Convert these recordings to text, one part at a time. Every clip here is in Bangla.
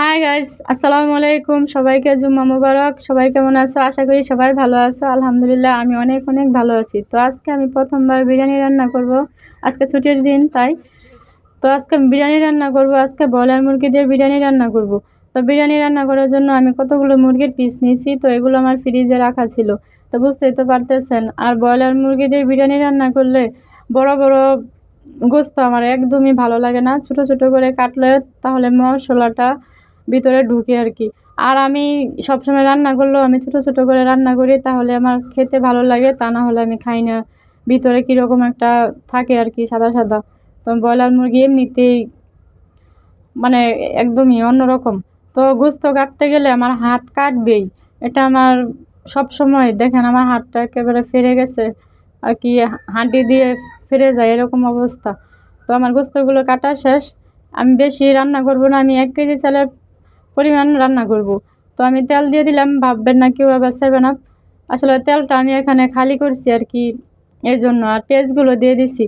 হাই গাইস আসসালামু আলাইকুম সবাইকে জুম্মা মুবারক। সবাই কেমন আছো? আশা করি সবাই ভালো আছো। আলহামদুলিল্লাহ, আমি অনেক অনেক ভালো আছি। তো আজকে আমি প্রথমবার বিরিয়ানি রান্না করব। আজকে ছুটির দিন, তাই? তো আজকে বিরিয়ানি রান্না করব। আজকে ব্রয়লার মুরগি দিয়ে বিরিয়ানি রান্না করব। তো বিরিয়ানি রান্না করার জন্য আমি কতগুলো মুরগির পিস নিয়েছি, তো এগুলো আমার ফ্রিজে রাখা ছিল। তো বুঝতেই তো পারতেছেন, আর ব্রয়লার মুরগি দিয়ে বিরিয়ানি রান্না করলে বড় বড় গোস্ত আমার একদমই ভালো লাগে না। ছোট ছোট করে কাটলে তাহলে মশলাটা ভিতরে ঢুকে আর কি। আর আমি সবসময় রান্না করলেও আমি ছোটো ছোটো করে রান্না করি, তাহলে আমার খেতে ভালো লাগে, তা না হলে আমি খাই না। ভিতরে কীরকম একটা থাকে আর কি, সাদা সাদা। তো ব্রয়লার মুরগি এমনিতেই মানে একদমই অন্যরকম। তো গোস্ত কাটতে গেলে আমার হাত কাটবেই। এটা আমার সব সময় দেখেন আমার হাতটা একেবারে ফেরে গেছে। আর কি হাঁটি দিয়ে ফিরে যায় এরকম অবস্থা। তো আমার গোস্তগুলো কাটা শেষ। আমি বেশি রান্না করব না, আমি এক কেজি চালের পরিমাণ রান্না করব। তো আমি তেল দিয়ে দিলাম, ভাববেন না কেউ আবার চাইবে না। আসলে তেলটা আমি এখানে খালি করছি আর কি এই জন্য আর পেঁয়াজগুলো দিয়ে দিছি।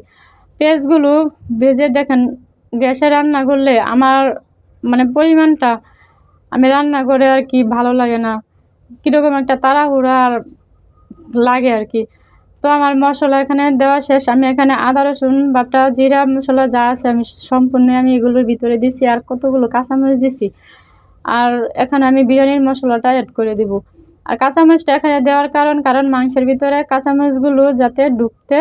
পেঁয়াজগুলো ভেজে দেখেন, গ্যাসে রান্না করলে আমার মানে পরিমাণটা আমি রান্না করে আর কি ভালো লাগে না। কীরকম একটা তাড়াহুড়া আর লাগে আর কি। তো আমার মশলা এখানে দেওয়া শেষ। আমি এখানে আদা, রসুন, বাটা, জিরা মশলা যা আছে আমি সম্পূর্ণ আমি এগুলোর ভিতরে দিছি। আর কতগুলো কাঁচামরিচ দিছি। আর এখানে আমি বিরিয়ানির মশলাটা অ্যাড করে দিব। আর কাঁচামরিচটা এখানে দেওয়ার কারণ কারণ মাংসের ভিতরে কাঁচামরিচগুলো যাতে ঢুকতে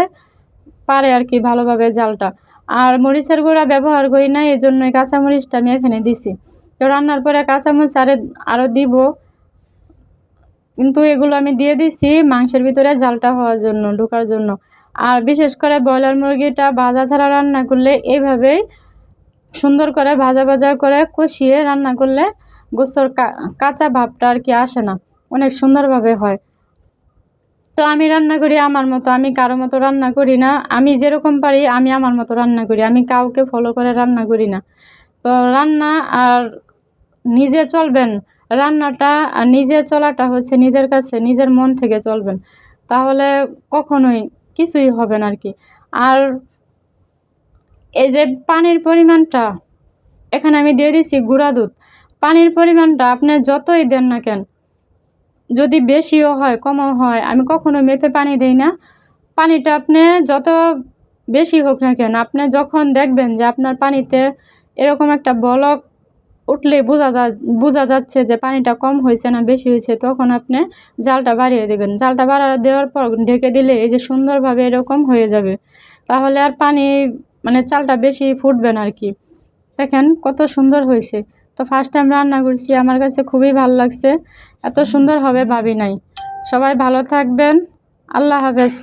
পারে আর কি ভালোভাবে জালটা। আর মরিচের গুঁড়া ব্যবহার করি না এই জন্যই কাঁচামরিচটা আমি এখানে দিছি। তো রান্নার পরে কাঁচামরিচ আরে আরও দিব। কিন্তু এগুলো আমি দিয়ে দিছি মাংসের ভিতরে জালটা হওয়ার জন্য, ঢোকার জন্য। আর বিশেষ করে ব্রয়লার মুরগিটা ভাজা ছাড়া রান্না করলে এইভাবেই সুন্দর করে ভাজা ভাজা করে কষিয়ে রান্না করলে গোস্তর কাঁচা ভাবটা আর কি আসে না। অনেক সুন্দরভাবে হয়। তো আমি রান্না করি আমার মতো, আমি কারও মতো রান্না করি না। আমি যেরকম পারি, আমি আমার মতো রান্না করি। আমি কাউকে ফলো করে রান্না করি না। তো রান্না আর নিজে চলবেন, রান্নাটা আর নিজে চলাটা হচ্ছে নিজের কাছে, নিজের মন থেকে চলবেন। তাহলে কখনোই কিছুই হবে না আর কি। আর এই যে পানির পরিমাণটা, এখানে আমি দিয়ে দিছি গুঁড়া দুধ। পানির পরিমাণটা আপনি যতই দেন না কেন, যদি বেশিও হয়, কমও হয়, আমি কখনো মেপে পানি দিই না। পানিটা আপনি যত বেশি হোক না কেন, আপনি যখন দেখবেন যে আপনার পানিতে এরকম একটা বলক উঠলে বোঝা যা, বোঝা যাচ্ছে যে পানিটা কম হয়েছে না বেশি হয়েছে, তখন আপনি জালটা বাড়িয়ে দেবেন। জালটা বাড়া দেওয়ার পর ঢেকে দিলে এই যে সুন্দরভাবে এরকম হয়ে যাবে। তাহলে আর পানি মানে চালটা বেশি ফুটবে না আর কি। দেখেন কত সুন্দর হয়েছে। তো ফার্স্ট টাইম রান্না করছি, আমার কাছে খুবই ভালো লাগছে। এত সুন্দর হবে ভাবি নাই। সবাই ভালো থাকবেন। আল্লাহ হাফেজ।